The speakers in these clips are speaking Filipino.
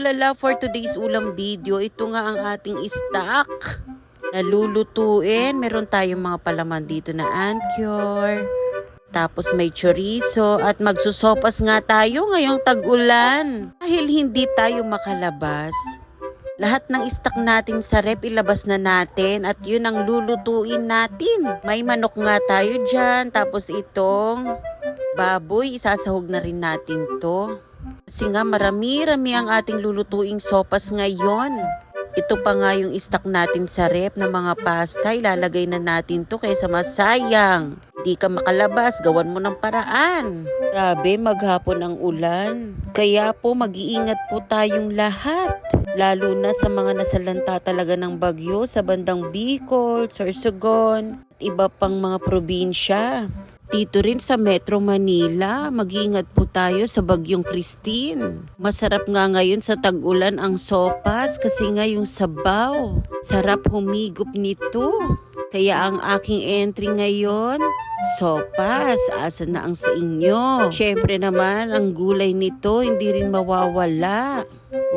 kaulala for today's ulam video, ito nga ang ating stock. Nalulutuin, meron tayong mga palaman dito na antior. Tapos may chorizo at magsusopas nga tayo ngayong tag-ulan. Dahil hindi tayo makalabas. Lahat ng stock natin sa rep ilabas na natin at yun ang lulutuin natin. May manok nga tayo dyan. Tapos itong baboy, isasahog na rin natin to. Kasi nga marami-rami ang ating lulutuing sopas ngayon. Ito pa nga yung stock natin sa rep na mga pasta. Ilalagay na natin to kaysa masayang. Di ka makalabas, gawan mo ng paraan. Grabe, maghapon ang ulan. Kaya po mag-iingat po tayong lahat. Lalo na sa mga nasalanta talaga ng bagyo sa bandang Bicol, Sorsogon, at iba pang mga probinsya. Dito rin sa Metro Manila, mag-iingat po tayo sa Bagyong Christine. Masarap nga ngayon sa tag-ulan ang sopas kasi nga yung sabaw. Sarap humigop nito. Kaya ang aking entry ngayon, sopas, asa na ang sa inyo. Siyempre naman, ang gulay nito hindi rin mawawala.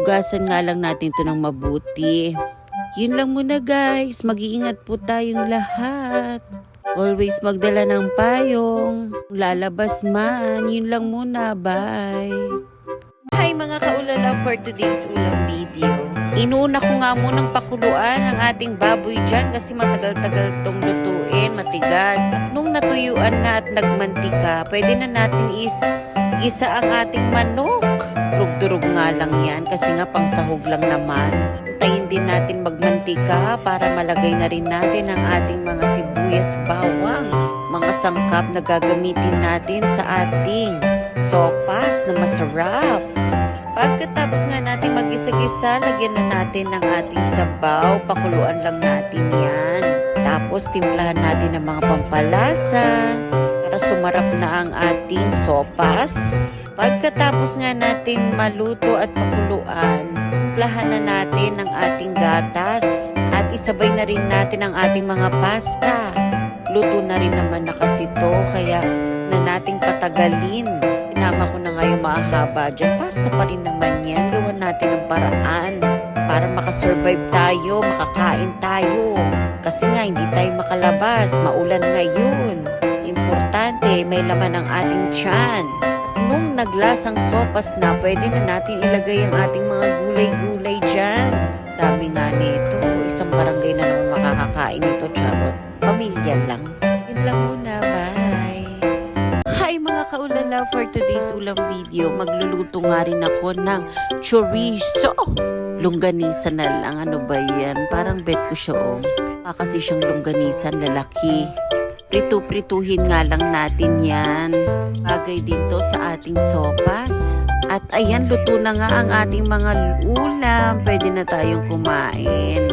Ugasan nga lang natin to ng mabuti. Yun lang muna guys, mag-iingat po tayong lahat. Always magdala ng payong. Lalabas man. Yun lang muna. Bye. Hi mga kaulala for today's ulam video. Inuna ko nga munang pakuluan ang ating baboy dyan kasi matagal-tagal tong lutuin, matigas. At nung natuyuan na at nagmantika, pwede na natin is gisa ang ating manok. Durog-durog nga lang yan kasi nga pang sahog lang naman. Tayin din natin magmantika para malagay na rin natin ang ating mga sibuyas bawang. Mga sangkap na gagamitin natin sa ating sopas na masarap. Pagkatapos nga natin mag-isa-gisa, lagyan na natin ng ating sabaw. Pakuluan lang natin yan. Tapos timplahan natin ng mga pampalasa para sumarap na ang ating sopas. Pagkatapos nga natin maluto at pakuluan, timplahan na natin ang ating gatas at isabay na rin natin ang ating mga pasta. Luto na rin naman na kasi to, kaya na nating patagalin. Tinama ko na ngayon mahaba dyan. Pasta pa rin naman yan. Gawan natin ng paraan para makasurvive tayo, makakain tayo. Kasi nga hindi tayo makalabas, maulan ngayon. Importante, may laman ang ating tiyan. Naglasang sopas na, pwede na natin ilagay ang ating mga gulay-gulay dyan. Dami nga nito. Isang barangay na naman makakakain nito, charot. Pamilya lang. Yun lang muna, bye! Hi mga kaulala for today's ulam video. Magluluto nga rin ako ng chorizo. Longganisa na lang. Ano ba yan? Parang bet ko siya oh. Kasi siyang longganisan lalaki. Prito-prituhin nga lang natin yan. Bagay din to sa ating sopas. At ayan, luto na nga ang ating mga ulam. Pwede na tayong kumain.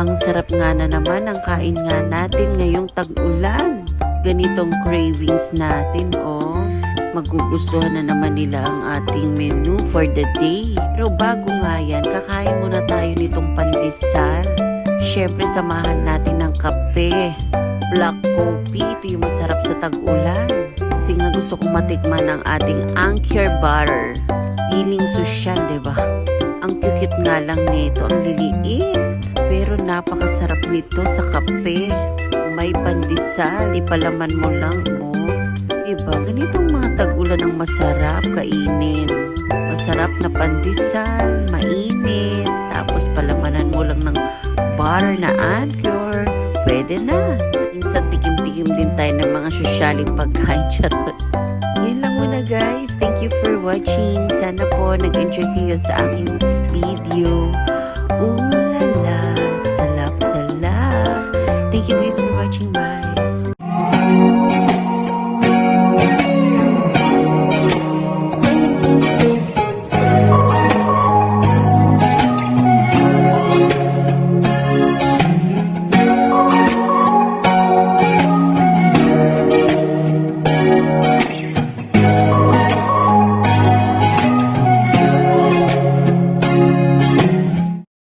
Ang sarap nga na naman ang kain nga natin ngayong tag-ulan. Ganitong cravings natin, oh. Magugustuhan na naman nila ang ating menu for the day. Pero bago nga yan, kakain muna tayo nitong pandesal. Siyempre, samahan natin ng kape. Black coffee, ito yung masarap sa tag-ulan. Kasi nga gusto kong matikman ang ating Anchor Butter. Feeling social, di ba? Ang cute nga lang nito, ang liliit. Pero napakasarap nito sa kape. May pandesal, ipalaman mo lang mo. Diba, ganitong mga tag-ulan ang masarap kainin. Masarap na pandesal, mainit, tapos palamanan mo lang ng bar na anchor. Pwede na. Minsan tikim-tikim din tayo ng mga sosyaling pagkain. Charot. Yun lang muna guys. Thank you for watching. Sana po nag-enjoy kayo sa aking video. Ulala. Salap, salap. Thank you guys for watching. Bye.